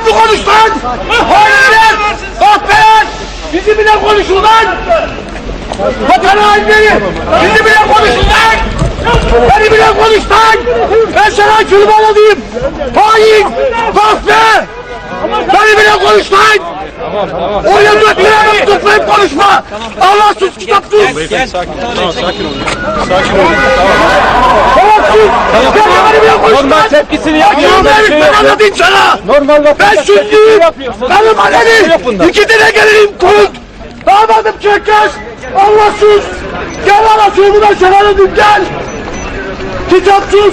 Mi konuş lan? Hayır! Bak be! Bizi bile konuşun lan! Vatan hainleri! Bizi bile konuşun lan! Beni bile konuş lan! Ben sana kurban olayım! Hain! Bak be! Beni bile konuş lan! Oraya götürelim tutmayıp konuşma! Allah sus kitap sus! Tamam sus! Sen beni bile konuş lan! Normal tepkisini Ya yapıyor. ben ben anlatayım sana! Normal Ben sütlüyüm! Benim annemi! İki tane gelirim konut! Damadım çökez! Allah sus! Gel ana şunu sen anladım gel! Kitapsız!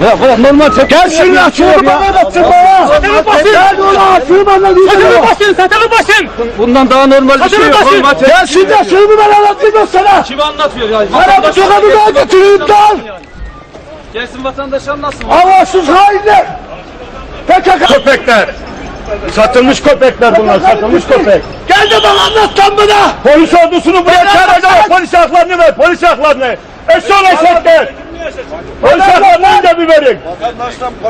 Bırak bırak normal tepki. Gel şunu şunu bana anlatsın bana! Saçını basın! Gel ulan şunu bana anlatayım! Saçını basın! Saçını basın! Bundan daha normal bir şey yok. basın! Normal tepki. Gel şimdi şunu bana anlatayım ben sana! Kim anlatıyor ya? Bana bu sokağı daha götüreyim lan! Gelsin vatandaş anlatsın. Allahsız hainler! PKK! Köpekler. Satılmış köpekler bunlar, satılmış köpek. Gel de bana anlat lan bana! Polis ordusunu buraya çağıracağım. Polis haklarını ver, polis haklarını. Eşol eşekler. Polis haklarını da bir verin.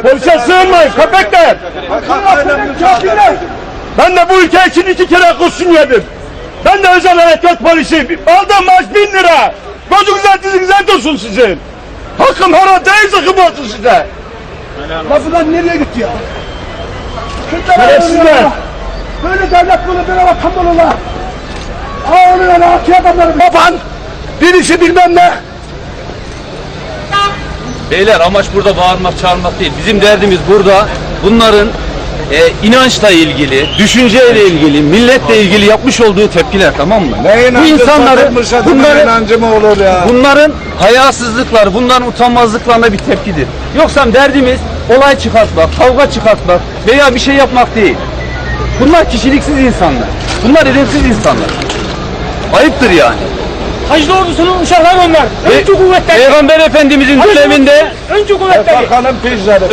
Polise sığınmayın köpekler. Ben de bu ülke için iki kere kurşun yedim. Ben de özel harekat polisi. Aldığım maaş bin lira. Gözünüzden dizinizden dursun sizin. Hakkım haram değil sakın olsun size. Lafından nereye gitti ya? Şerefsizler. Böyle devlet bunu böyle vatan bunu la. Ağırıyor la atıyor adamları. Baban birisi bilmem ne. Beyler amaç burada bağırmak çağırmak değil. Bizim derdimiz burada bunların e, inançla ilgili, düşünceyle ilgili, milletle ilgili yapmış olduğu tepkiler tamam mı? Bu insanları, bunların, inancı mı olur ya? bunların hayasızlıkları, bunların utanmazlıklarına bir tepkidir. Yoksa derdimiz olay çıkartmak, kavga çıkartmak veya bir şey yapmak değil. Bunlar kişiliksiz insanlar. Bunlar edepsiz insanlar. Ayıptır yani. Hacı ordusunun uşakları onlar. Ve- Öncü kuvvetler. Peygamber Efendimizin döneminde Öncü kuvvetleri.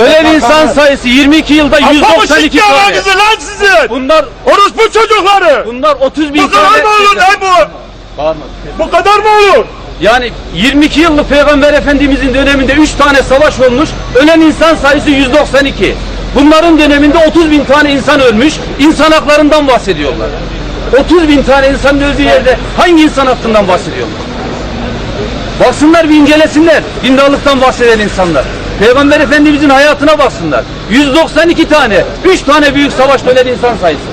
Ölen insan sayısı 22 yılda 192 Pamuçuk tane. kızı lan sizin. Bunlar Orospu çocukları. bunlar 30 bin Bu kadar tane. mı olur ey bu? Bu kadar mı olur? Yani 22 yıllık Peygamber Efendimizin döneminde 3 tane savaş olmuş. Ölen insan sayısı 192. Bunların döneminde 30 bin tane insan ölmüş. İnsan haklarından bahsediyorlar. 30 bin tane insanın öldüğü yerde hangi insan hakkından bahsediyorlar? Baksınlar bir incelesinler. Dindarlıktan bahseden insanlar. Peygamber Efendimizin hayatına baksınlar. 192 tane, 3 tane büyük savaşta ölen insan sayısı.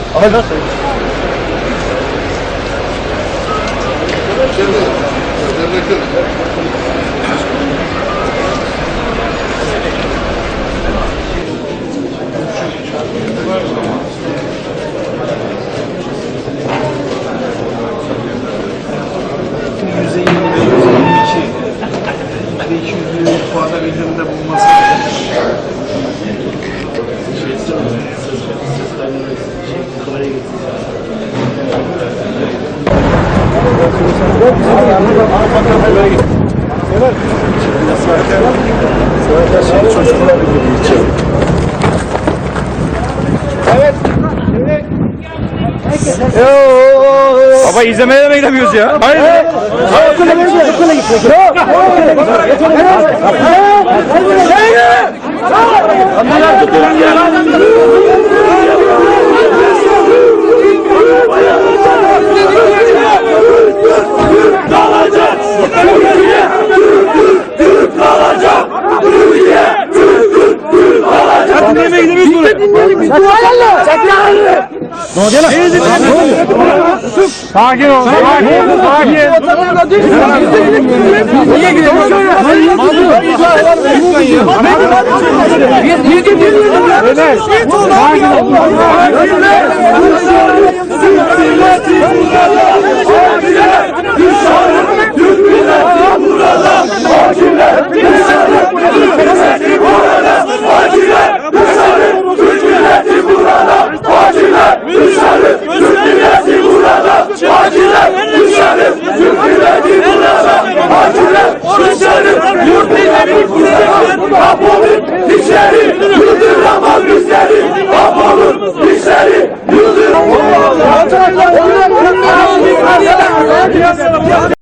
Baba izlemeye de mi gidemiyoruz ya? Hayır. dinlemeye gidemeyiz buraya. Dinleyelim biz. Sakin Ne oluyor lan? Ne oluyor? Sakin ol. Sakin. Niye gidiyorsun? Niye gidiyorsun? Sakin ol. Türk milleti burada. Sakinler. konuşarım Yurt dinlemek güzelim Kabolun dişleri Yıldıramaz bizleri Kabolun dişleri Yıldıramaz bizleri